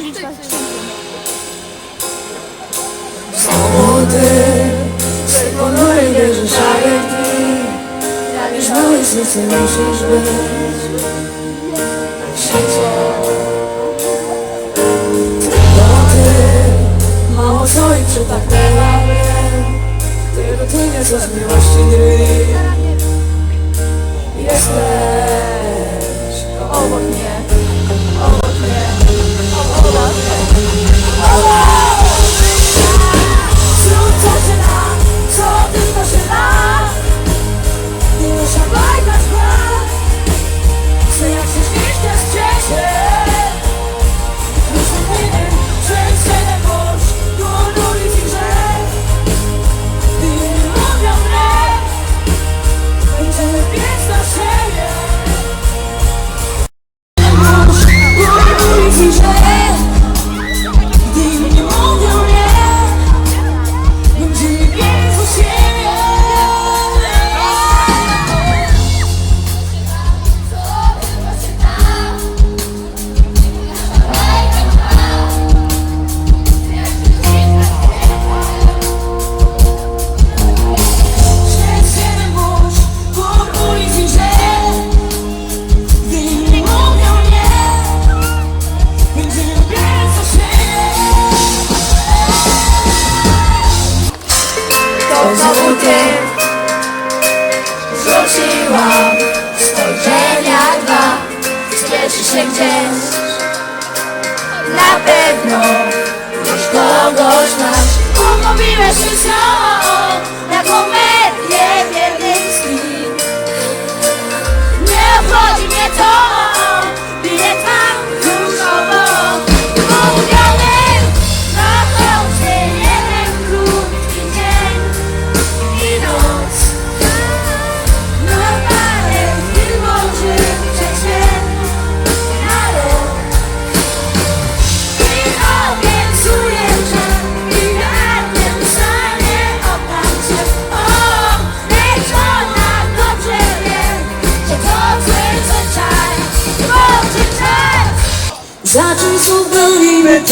liczbach Samochody Swe ponury bierzesz szare dni Już małe serce musisz być W świecie Trudnoty Mało soli przytaknęła mnie Tylko ty nie z miłości drzwi Jestem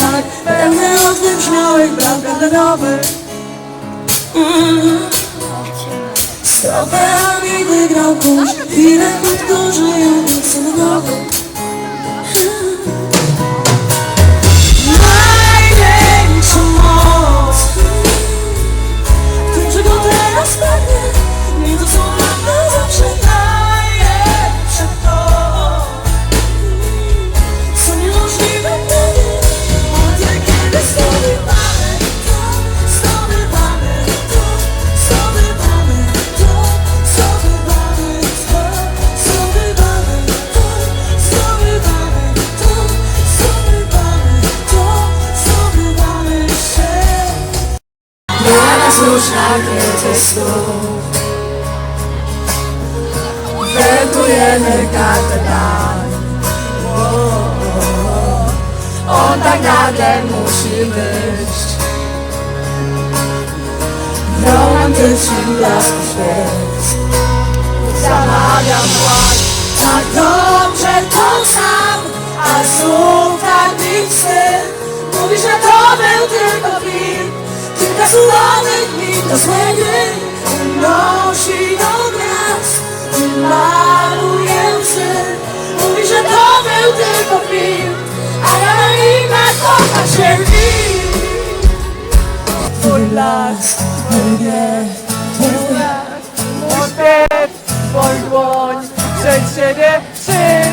tak Pełne od wybrzmiałych braw garderoby mm. Z trofeami wygrał kurz Chwilę niektórzy ją synowy Największą już nagięty stół. Wentujemy każdy dan On tak nagle musi być. Romantycznym blasku świec. Zamawiam płacz Tak dobrze to sam A znów tak mi wstyd Mówi, że to był tylko film. Kilka słownych złe gry Unosi do I maluje łzy Mówi, że to był tylko film A ja na imię kocham się w nim Twój blask, mój gniew, twój brak Mój śpiew, twój dłoń, przed siebie wszystko,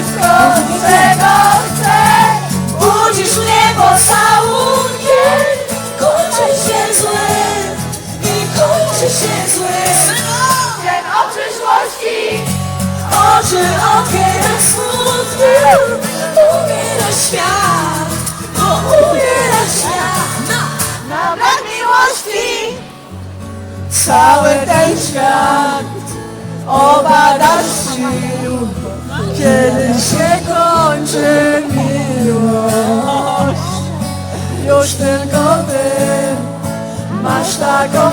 Cały ten świat Obadasz sił Kiedy się kończy miłość. Już tylko ty Masz taką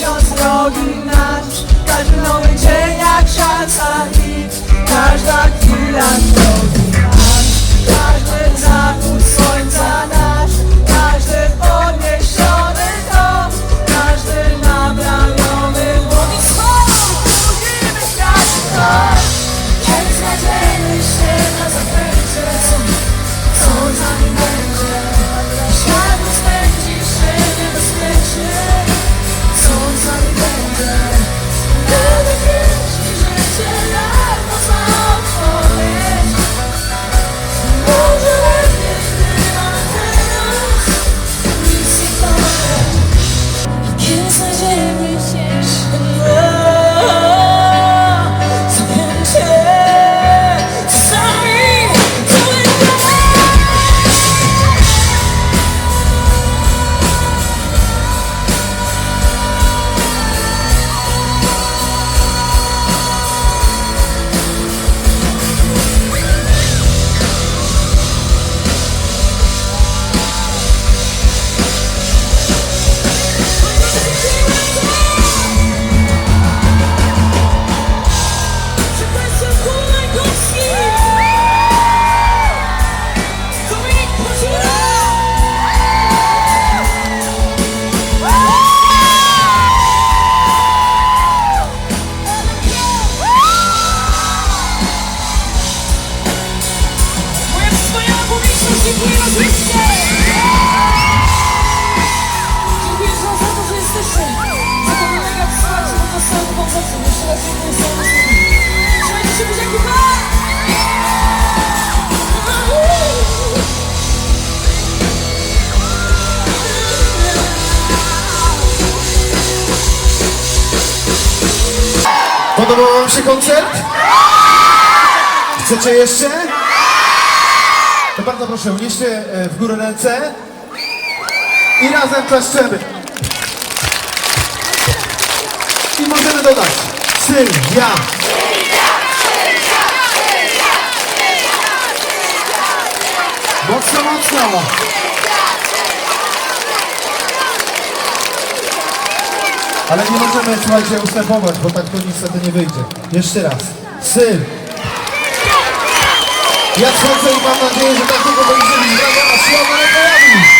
Miesiąc drogi nasz. Każdy nowy dzień jak szansa hit. Każda chwila drogi Podobał wam się koncert? Chcecie jeszcze? To bardzo proszę, unieście e, w górę ręce i razem klaszczemy. I możemy dodać Sylwia. Mocno, mocno. Ale nie możemy, słuchajcie, ustępować, bo tak to niestety nie wyjdzie. Jeszcze raz. Syn. Ja wchodzę i mam nadzieję, że tak długo będzie mi brawa, a słowa nie pojawi.